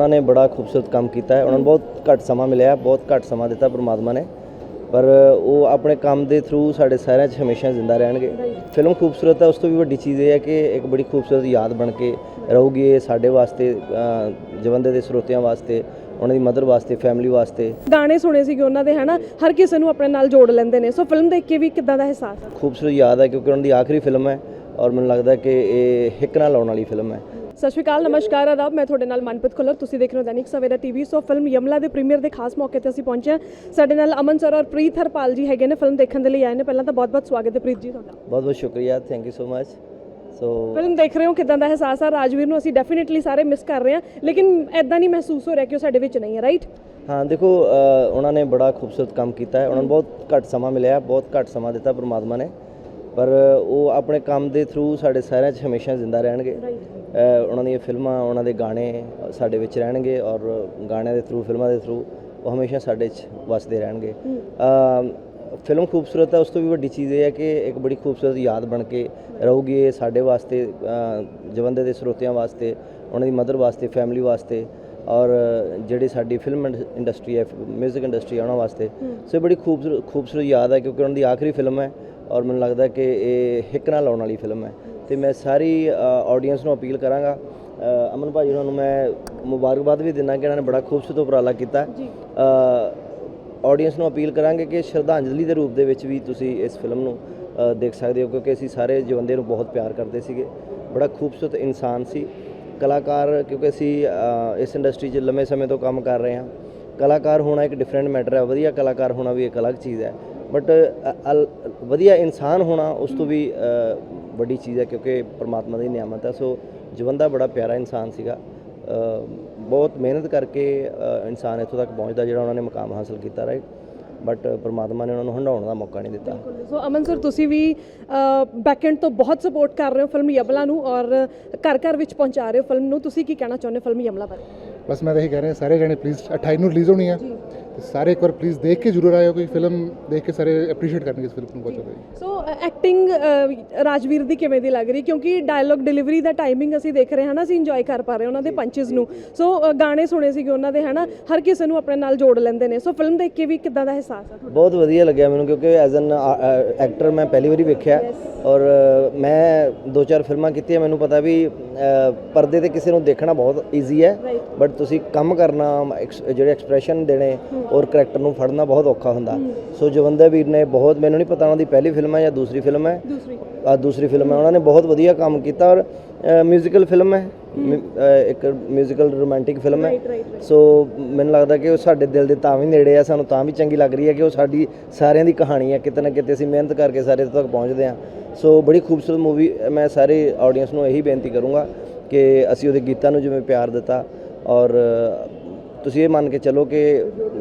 ਉਹਨਾਂ ਨੇ ਬੜਾ ਖੂਬਸੂਰਤ ਕੰਮ ਕੀਤਾ ਹੈ। ਉਹਨਾਂ ਨੂੰ ਬਹੁਤ ਘੱਟ ਸਮਾਂ ਮਿਲਿਆ ਬਹੁਤ ਘੱਟ ਸਮਾਂ ਦਿੱਤਾ ਪ੍ਰਮਾਤਮਾ ਨੇ। ਪਰ ਉਹ ਆਪਣੇ ਕੰਮ ਦੇ ਥਰੂ ਸਾਡੇ ਸਾਰਿਆਂ 'ਚ ਹਮੇਸ਼ਾ ਜ਼ਿੰਦਾ ਰਹਿਣਗੇ। ਫਿਲਮ ਖੂਬਸੂਰਤ ਹੈ ਉਸ ਤੋਂ ਵੀ ਵੱਡੀ ਚੀਜ਼ ਇਹ ਹੈ ਕਿ ਇੱਕ ਬੜੀ ਖੂਬਸੂਰਤ ਯਾਦ ਬਣ ਕੇ ਰਹੂਗੀ ਇਹ ਸਾਡੇ ਵਾਸਤੇ ਜਵੰਦੇ ਦੇ ਸਰੋਤਿਆਂ ਵਾਸਤੇ ਉਹਨਾਂ ਦੀ ਮਦਰ ਵਾਸਤੇ ਫੈਮਿਲੀ ਵਾਸਤੇ। ਗਾਣੇ ਸੁਣੇ ਸੀਗੇ ਉਹਨਾਂ ਦੇ ਹਨਾ? ਹਰ ਕਿਸੇ ਨੂੰ ਆਪਣੇ ਨਾਲ ਜੋੜ ਲੈਂਦੇ ਨੇ। ਸੋ ਫਿਲਮ ਦੇਖ ਕੇ ਵੀ ਕਿੱਦਾਂ ਦਾ ਅਹਿਸਾਸ ਖੂਬਸੂਰਤ ਯਾਦ ਹੈ ਕਿਉਂਕਿ ਉਹਨਾਂ ਦੀ ਆਖਰੀ ਫਿਲਮ ਹੈ ਔਰ ਮੈਨੂੰ ਲੱਗਦਾ ਕਿ ਇਹ ਹਿੱਕ ਨਾਲ ਲਾਉਣ ਵਾਲੀ ਫਿਲਮ ਹੈ। ਸਤਿ ਸ਼੍ਰੀ ਅਕਾਲ ਨਮਸਕਾਰ ਆਦਾਬ ਮੈਂ ਤੁਹਾਡੇ ਨਾਲ ਮਨਪ੍ਰੀਤ ਖੁੱਲਰ ਤੁਸੀਂ ਦੇਖ ਰਹੇ ਹੋ Dainik Savera TV. So film Yamla ਦੇ ਪ੍ਰੀਮੀਅਰ ਦੇ ਖਾਸ ਮੌਕੇ ਤੇ ਅਸੀਂ ਪਹੁੰਚੇ ਹਾਂ। ਸਾਡੇ ਨਾਲ ਅਮਨ ਸਰ ਔਰ ਪ੍ਰੀਤ ਹਰਪਾਲ ਜੀ ਹੈਗੇ ਨੇ ਫਿਲਮ ਦੇਖਣ ਦੇ ਲਈ ਆਏ ਨੇ। ਪਹਿਲਾਂ ਤਾਂ ਬਹੁਤ-ਬਹੁਤ ਸਵਾਗਤ ਹੈ ਪ੍ਰੀਤ ਜੀ ਤੁਹਾਡਾ। ਬਹੁਤ ਬਹੁਤ ਸ਼ੁਕਰੀਆ thank you so much so film ਦੇਖ ਰਹੇ ਹੋ ਕਿਦਾਂ ਦਾ ਅਹਿਸਾਸ ਆ? ਰਾਜਵੀਰ ਨੂੰ ਅਸੀਂ ਡੈਫੀਨਿਟਲੀ ਸਾਰੇ ਮਿਸ ਕਰ ਰਹੇ ਹਾਂ ਲੇਕਿਨ ਐਦਾਂ ਨਹੀਂ ਮਹਿਸੂਸ ਹੋ ਰਿਹਾ ਕਿ ਉਹ ਸਾਡੇ ਵਿੱਚ ਨਹੀਂ ਹੈ ਰਾਈਟ ਹਾਂ ਦੇਖੋ ਅ, ਉਹਨਾਂ ਨੇ ਬੜਾ ਖੂਬਸੂਰਤ ਕੰਮ ਕੀਤਾ ਹੈ। ਉਹਨਾਂ ਨੂੰ ਬਹੁਤ ਘੱਟ ਸਮਾਂ ਮਿਲਿਆ ਬਹੁਤ ਘੱਟ ਸਮਾਂ ਦਿੱਤਾ ਪ੍ਰਮਾਤਮਾ ਨੇ। ਪਰ ਉਹ ਆਪਣੇ ਕੰਮ ਦੇ ਥਰੂ ਸਾਡੇ ਸਾਰਿਆਂ 'ਚ ਹਮੇਸ਼ਾ ਜ਼ਿੰਦਾ ਰਹਿਣਗੇ। ਉਹਨਾਂ ਦੀਆਂ ਫਿਲਮਾਂ ਉਹਨਾਂ ਦੇ ਗਾਣੇ ਸਾਡੇ ਵਿੱਚ ਰਹਿਣਗੇ ਔਰ ਗਾਣਿਆਂ ਦੇ ਥਰੂ ਫਿਲਮਾਂ ਦੇ ਥਰੂ ਉਹ ਹਮੇਸ਼ਾ ਸਾਡੇ 'ਚ ਵਸਦੇ ਰਹਿਣਗੇ। ਫਿਲਮ ਖੂਬਸੂਰਤ ਹੈ ਉਸ ਤੋਂ ਵੀ ਵੱਡੀ ਚੀਜ਼ ਇਹ ਹੈ ਕਿ ਇੱਕ ਬੜੀ ਖੂਬਸੂਰਤ ਯਾਦ ਬਣ ਕੇ ਰਹੂਗੀ ਇਹ ਸਾਡੇ ਵਾਸਤੇ ਜਵੰਦੇ ਦੇ ਸਰੋਤਿਆਂ ਵਾਸਤੇ ਉਹਨਾਂ ਦੀ ਮਦਰ ਵਾਸਤੇ ਫੈਮਿਲੀ ਵਾਸਤੇ ਔਰ ਜਿਹੜੀ ਸਾਡੀ ਫਿਲਮ ਇੰਡਸਟਰੀ ਹੈ 뮤직 ਇੰਡਸਟਰੀ ਹੈ ਉਹਨਾਂ ਵਾਸਤੇ। ਸੋ ਇਹ ਬੜੀ ਖੂਬਸੂਰਤ ਖੂਬਸੂਰਤ ਯਾਦ ਹੈ ਕਿਉਂਕਿ ਉਹਨਾਂ ਦੀ ਆਖਰੀ ਫਿਲਮ ਹੈ ਔਰ ਮੈਨੂੰ ਲੱਗਦਾ ਕਿ ਇਹ ਹਿੱਕ ਨਾਲ ਲਾਉਣ ਵਾਲੀ ਫਿਲਮ ਹੈ। ਤੇ ਮੈਂ ਸਾਰੀ ਆਡੀਅנס ਨੂੰ ਅਪੀਲ ਕਰਾਂਗਾ। ਅਮਨ ਭਾਜੀ ਉਹਨਾਂ ਨੂੰ ਮੈਂ ਮੁਬਾਰਕਬਾਦ ਵੀ ਦਿੰਦਾ ਕਿ ਇਹਨਾਂ ਨੇ ਬੜਾ ਖੂਬਸੂਰਤ ਉਪਰਾਲਾ ਕੀਤਾ। ਜੀ। ਆਡੀਅנס ਨੂੰ ਅਪੀਲ ਕਰਾਂਗੇ ਕਿ ਸ਼ਰਧਾਂਜਲੀ ਦੇ ਰੂਪ ਦੇ ਵਿੱਚ ਵੀ ਤੁਸੀਂ ਇਸ ਫਿਲਮ ਨੂੰ ਦੇਖ ਸਕਦੇ ਹੋ ਕਿਉਂਕਿ ਅਸੀਂ ਸਾਰੇ ਜਵੰਦੇ ਨੂੰ ਬਹੁਤ ਪਿਆਰ ਕਰਦੇ ਸੀਗੇ। ਬੜਾ ਖੂਬਸੂਰਤ ਇਨਸਾਨ ਸੀ। ਕਲਾਕਾਰ ਕਿਉਂਕਿ ਅਸੀਂ ਇਸ ਇੰਡਸਟਰੀ 'ਚ ਲੰਮੇ ਸਮੇਂ ਤੋਂ ਕੰਮ ਕਰ ਰਹੇ ਹਾਂ। ਕਲਾਕਾਰ ਹੋਣਾ ਇੱਕ ਡਿਫਰੈਂਟ ਮੈਟਰ ਹੈ। ਵਧੀਆ ਕਲਾਕਾਰ ਹੋਣਾ ਵੀ ਇੱਕ ਅਲੱਗ ਚੀਜ਼ ਹੈ। ਬਟ ਵਧੀਆ ਇਨਸਾਨ ਹੋਣਾ ਉਸ ਤੋਂ ਵੀ ਵੱਡੀ ਚੀਜ਼ ਹੈ ਕਿਉਂਕਿ ਪਰਮਾਤਮਾ ਦੀ ਨਿਆਮਤ ਹੈ। ਸੋ ਜਵੰਦਾ ਬੜਾ ਪਿਆਰਾ ਇਨਸਾਨ ਸੀਗਾ। ਬਹੁਤ ਮਿਹਨਤ ਕਰਕੇ ਇਨਸਾਨ ਇੱਥੋਂ ਤੱਕ ਪਹੁੰਚਦਾ ਜਿਹੜਾ ਉਹਨਾਂ ਨੇ ਮੁਕਾਮ ਹਾਸਲ ਕੀਤਾ ਰਾਈਟ ਬਟ ਪਰਮਾਤਮਾ ਨੇ ਉਹਨਾਂ ਨੂੰ ਹੰਡਾਉਣ ਦਾ ਮੌਕਾ ਨਹੀਂ ਦਿੱਤਾ। ਸੋ ਅਮਨ ਸਰ ਤੁਸੀਂ ਵੀ ਬੈਕਐਂਡ ਤੋਂ ਬਹੁਤ ਸਪੋਰਟ ਕਰ ਰਹੇ ਹੋ ਫਿਲਮ ਯਮਲਾ ਨੂੰ ਔਰ ਘਰ ਘਰ ਵਿੱਚ ਪਹੁੰਚਾ ਰਹੇ ਹੋ ਫਿਲਮ ਨੂੰ। ਤੁਸੀਂ ਕੀ ਕਹਿਣਾ ਚਾਹੁੰਦੇ ਹੋ ਫਿਲਮ ਯਮਲਾ ਬਾਰੇ? ਬਸ ਮੈਂ ਤਾਂ ਇਹੀ ਕਹਿ ਰਿਹਾ ਸਾਰੇ ਜਣੇ ਪਲੀਜ਼ 28 ਨੂੰ ਰਿਲੀਜ਼ ਹੋਣੀ ਹੈ। ਸਾਰੇ ਇੱਕ ਵਾਰ ਪਲੀਜ਼ ਦੇਖ ਕੇ ਜ਼ਰੂਰ ਆਇਓ ਕੋਈ ਫਿਲਮ ਦੇਖ ਕੇ ਸਾਰੇ ਐਪਰੀਸ਼ੀਏਟ ਕਰਨਗੇ ਇਸ ਫਿਲਮ ਨੂੰ ਬਹੁਤ ਜ਼ਿਆਦਾ ਸੋ ਐਕਟਿੰਗ ਰਾਜਵੀਰ ਦੀ ਕਿਵੇਂ ਦੀ ਲੱਗ ਰਹੀ ਕਿਉਂਕਿ ਡਾਇਲੌਗ ਡਿਲੀਵਰੀ ਦਾ ਟਾਈਮਿੰਗ ਅਸੀਂ ਦੇਖ ਰਹੇ ਹਾਂ ਨਾ ਅਸੀਂ ਇੰਜੋਏ ਕਰ ਪਾ ਰਹੇ ਉਹਨਾਂ ਦੇ ਪੰਚਸ ਨੂੰ ਸੋ ਗਾਣੇ ਸੁਣੇ ਸੀਗੇ ਉਹਨਾਂ ਦੇ ਹਨਾ ਹਰ ਕਿਸੇ ਨੂੰ ਆਪਣੇ ਨਾਲ ਜੋੜ ਲੈਂਦੇ ਨੇ ਸੋ ਫਿਲਮ ਦੇਖ ਕੇ ਵੀ ਕਿੱਦਾਂ ਦਾ ਅਹਿਸਾਸ ਆ ਤੁਹਾਡਾ ਬਹੁਤ ਵਧੀਆ ਲੱਗਿਆ ਮੈਨੂੰ ਕਿਉਂਕਿ ਐਜ਼ ਐਨ ਐਕਟਰ ਮੈਂ ਪਹਿਲੀ ਵਾਰੀ ਵੇਖਿਆ ਔਰ ਮੈਂ ਦੋ ਚਾਰ ਫਿਲਮਾਂ ਕੀਤੀਆਂ ਮੈਨੂੰ ਪਤਾ ਵੀ ਪਰਦੇ ਤੇ ਕਿਸੇ ਨੂੰ ਦੇਖਣਾ ਬਹੁਤ ਈਜ਼ੀ ਹੈ. ਬਟ ਤੁਸੀਂ ਕੰਮ ਕਰਨਾ ਜਿਹੜੇ ਐਕਸਪ੍ਰੈਸ਼ਨ ਦੇਣੇ ਔਰ ਕਰੈਕਟਰ ਨੂੰ ਫੜਨਾ ਬਹੁਤ ਔਖਾ ਹੁੰਦਾ। ਸੋ ਜਵੰਦਾ ਵੀਰ ਨੇ ਬਹੁਤ ਮੈਨੂੰ ਨਹੀਂ ਪਤਾ ਉਹਨਾਂ ਦੀ ਪਹਿਲੀ ਫਿਲਮ ਹੈ ਜਾਂ ਦੂਸਰੀ ਫਿਲਮ ਹੈ। ਦੂਸਰੀ। ਆ ਦੂਸਰੀ ਫਿਲਮ ਹੈ। ਉਹਨਾਂ ਨੇ ਬਹੁਤ ਵਧੀਆ ਕੰਮ ਕੀਤਾ ਔਰ ਮਿਊਜ਼ੀਕਲ ਫਿਲਮ ਹੈ। ਇੱਕ ਮਿਊਜ਼ੀਕਲ ਰੋਮਾਂਟਿਕ ਫਿਲਮ ਹੈ। ਸੋ ਮੈਨੂੰ ਲੱਗਦਾ ਕਿ ਉਹ ਸਾਡੇ ਦਿਲ ਦੇ ਤਾਂ ਵੀ ਨੇੜੇ ਆ ਸਾਨੂੰ ਤਾਂ ਵੀ ਚੰਗੀ ਲੱਗ ਰਹੀ ਹੈ ਕਿ ਉਹ ਸਾਡੀ ਸਾਰਿਆਂ ਦੀ ਕਹਾਣੀ ਹੈ। ਕਿਤੇ ਨਾ ਕਿਤੇ ਅਸੀਂ ਮਿਹਨਤ ਕਰਕੇ ਸਾਰੇ ਤੱਕ ਪਹੁੰਚਦੇ ਹਾਂ। ਸੋ ਬੜੀ ਖੂਬਸੂਰਤ ਮੂਵੀ ਮੈਂ ਸਾਰੇ ਆਡੀਅנס ਨੂੰ ਇਹੀ ਬੇਨਤੀ ਕਰੂੰਗਾ ਕਿ ਅਸੀਂ ਉਹਦੇ ਗੀਤਾਂ ਨੂੰ ਜਿਵੇਂ ਪਿਆਰ ਦਿੱਤਾ ਔਰ ਤੁਸੀਂ ਇਹ ਮੰਨ ਕੇ ਚੱਲੋ ਕਿ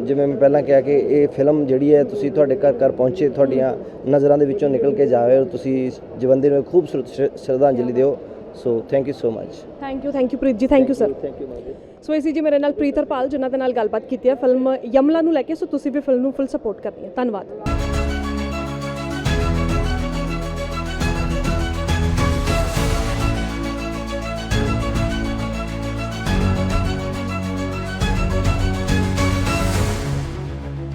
ਜਿਵੇਂ ਮੈਂ ਪਹਿਲਾਂ ਕਿਹਾ ਕਿ ਇਹ ਫਿਲਮ ਜਿਹੜੀ ਹੈ ਤੁਸੀਂ ਤੁਹਾਡੇ ਘਰ ਘਰ ਪਹੁੰਚੇ ਤੁਹਾਡੀਆਂ ਨਜ਼ਰਾਂ ਦੇ ਵਿੱਚੋਂ ਨਿਕਲ ਕੇ ਜਾਵੇ ਔਰ ਤੁਸੀਂ ਜਵੰਦੇ ਨੂੰ ਖੂਬਸੂਰਤ ਸ਼ਰਧਾਂਜਲੀ ਦਿਓ। So thank you so much thank you thank you Preet ji thank you sir thank you so ਇਸੀ ਜੀ ਮੇਰੇ ਨਾਲ ਪ੍ਰੀਤ ਹਰਪਾਲ ਜਿਨ੍ਹਾਂ ਦੇ ਨਾਲ ਗੱਲਬਾਤ ਕੀਤੀ ਹੈ ਫਿਲਮ ਯਮਲਾ ਨੂੰ ਲੈ ਕੇ ਸੋ ਤੁਸੀਂ ਵੀ ਫਿਲਮ ਨੂੰ ਫੁੱਲ ਸਪੋਰਟ ਕਰਨੀ ਹੈ। ਧੰਨਵਾਦ।